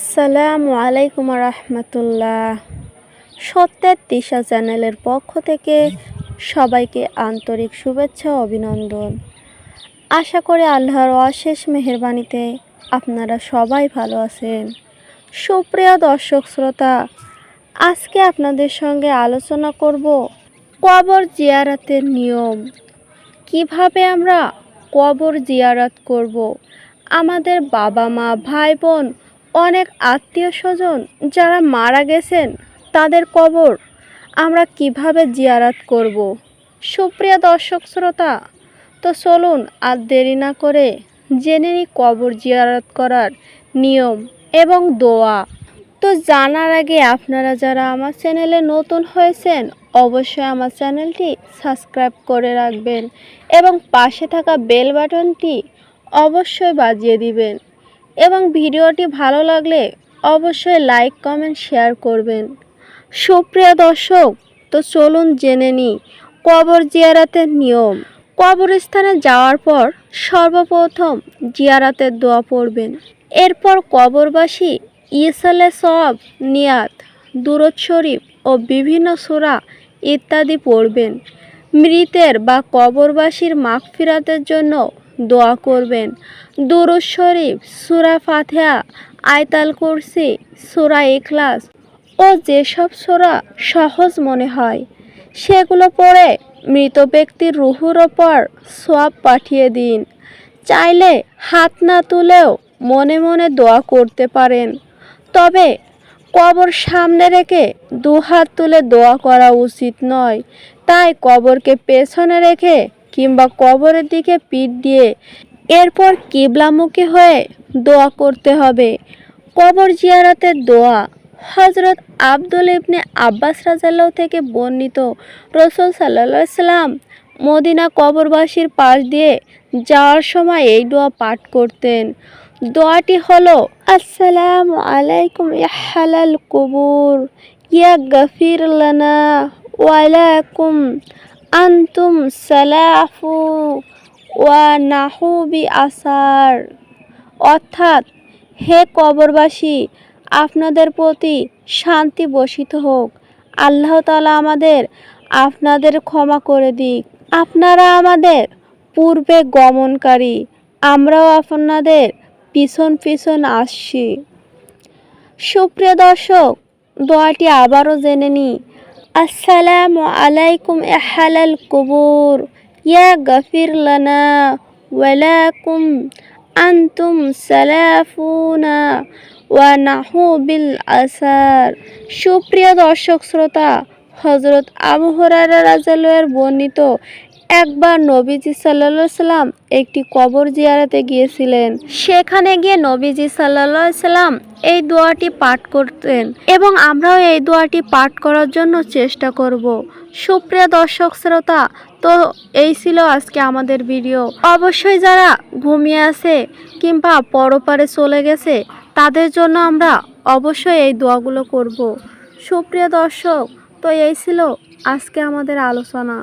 আসসালামু আলাইকুম রহমতুল্লাহ। সত্যের দিশা চ্যানেলের পক্ষ থেকে সবাইকে আন্তরিক শুভেচ্ছা অভিনন্দন। আশা করি আল্লাহর অশেষ মেহেরবানিতে আপনারা সবাই ভালো আছেন। সুপ্রিয় দর্শক শ্রোতা, আজকে আপনাদের সঙ্গে আলোচনা করব কবর জিয়ারাতের নিয়ম। কীভাবে আমরা কবর জিয়ারাত করব। আমাদের বাবা মা ভাই বোন অনেক আত্মীয় স্বজন যারা মারা গেছেন তাদের কবর আমরা কীভাবে জিয়ারাত করব। সুপ্রিয় দর্শক শ্রোতা, তো চলুন আর দেরি না করে জেনে নিই কবর জিয়ারাত করার নিয়ম এবং দোয়া তো জানার আগে আপনারা যারা আমার চ্যানেলে নতুন হয়েছেন, অবশ্যই আমার চ্যানেলটি সাবস্ক্রাইব করে রাখবেন এবং পাশে থাকা বেল বাটনটি অবশ্যই বাজিয়ে দিবেন এবং ভিডিওটি ভালো লাগলে অবশ্যই লাইক, কমেন্ট, শেয়ার করবেন। সুপ্রিয় দর্শক, তো চলুন জেনে নিই কবর জিয়ারাতের নিয়ম। কবরস্থানে যাওয়ার পর সর্বপ্রথম জিয়ারাতের দোয়া পড়বেন। এরপর কবরবাসী ইসালে সব নিয়াত, দুরদ শরীফ ও বিভিন্ন সূরা ইত্যাদি পড়বেন। মৃতের বা কবরবাসীর মাগফিরাতের জন্য দোয়া করবেন। দুরুদ শরীফ, সূরা ফাতিহা, আয়তাল কুরসি, সূরা ইখলাস ও যেসব সূরা সহজ মনে হয়, সেগুলো পড়ে মৃত ব্যক্তির রুহুর ওপর সোয়াব পাঠিয়ে দিন। চাইলে হাত না তুলেও মনে মনে দোয়া করতে পারেন। তবে কবর সামনে রেখে দু হাত তুলে দোয়া করা উচিত নয়। তাই কবরকে পেছনে রেখে কিংবা কবরের দিকে পিঠ দিয়ে এরপর কিবলামুখী হয়ে দোয়া করতে হবে। কবর জিয়ারাতের দোয়া হজরত আব্দুল ইবনে আব্বাস রাজাল্লাহ থেকে বর্ণিত। রসুল সাল্লা সাল্লাম মদিনা কবরবাসীর পাশ দিয়ে যাওয়ার সময় এই দোয়া পাঠ করতেন। দোয়াটি হলো, আসসালামু আলাইকুম ইহালাল কবুর, ইয়া গফির লানা ওয়ালাকুম আন্তুম সালাফু ওয়া নাহুবি আসার অর্থাৎ, হে কবরবাসী, আপনাদের প্রতি শান্তি বসিত হোক। আল্লাহ তালা আমাদের আপনাদের ক্ষমা করে দিক। আপনারা আমাদের পূর্বে গমনকারী, আমরাও আপনাদের পিছন পিছন আসছি। সুপ্রিয় দর্শক, দোয়াটি আবারও জেনে নিই আসসালামু আলাইকুম এহালাল কবুর। ইয়া গফির লানা ওয়ালাকুম আন্তুম সালাফুনা ওয়া নাহু বিল আসার। সুপ্রিয় দর্শক, শ্রোতা হজরত আবহরার হরারা রাজালয়ের বর্ণিত একবার নবীজি সাল্লা সাল্লাম একটি কবর জিয়ারাতে গিয়েছিলেন। সেখানে গিয়ে নবীজি সাল্লা সাল্লাম এই দোয়াটি পাঠ করতেন এবং আমরাও এই দোয়াটি পাঠ করার জন্য চেষ্টা করব। সুপ্রিয় দর্শক শ্রোতা, তো এই ছিল আজকে আমাদের ভিডিও। অবশ্যই যারা ঘুমিয়ে আছে কিংবা পরপারে চলে গেছে, তাদের জন্য আমরা অবশ্যই এই দোয়াগুলো করব। সুপ্রিয় দর্শক, তো এই ছিল আজকে আমাদের আলোচনা।